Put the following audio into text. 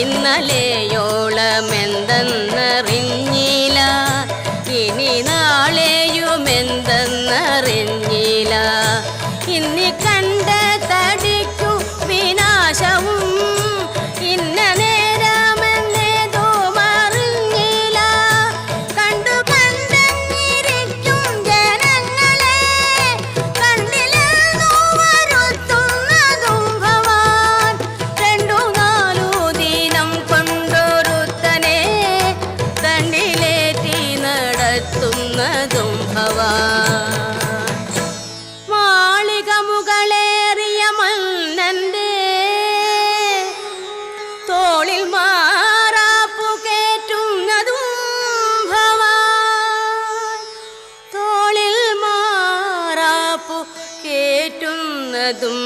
ഇന്നലെയോളമെന്തെന്നറിഞ്ഞില്ല. ഇനി നാളെയുമെന്തെന്നറിഞ്ഞില്ല. ഇന്നി കണ്ട നടത്തുന്നതും ഭവ മാളിക മുകളേറിയ മന്നന്റെ തോളിൽ മാറാപ്പു കേറ്റുന്നതും ഭവ. തോളിൽ മാറാപ്പു കേറ്റുന്നതും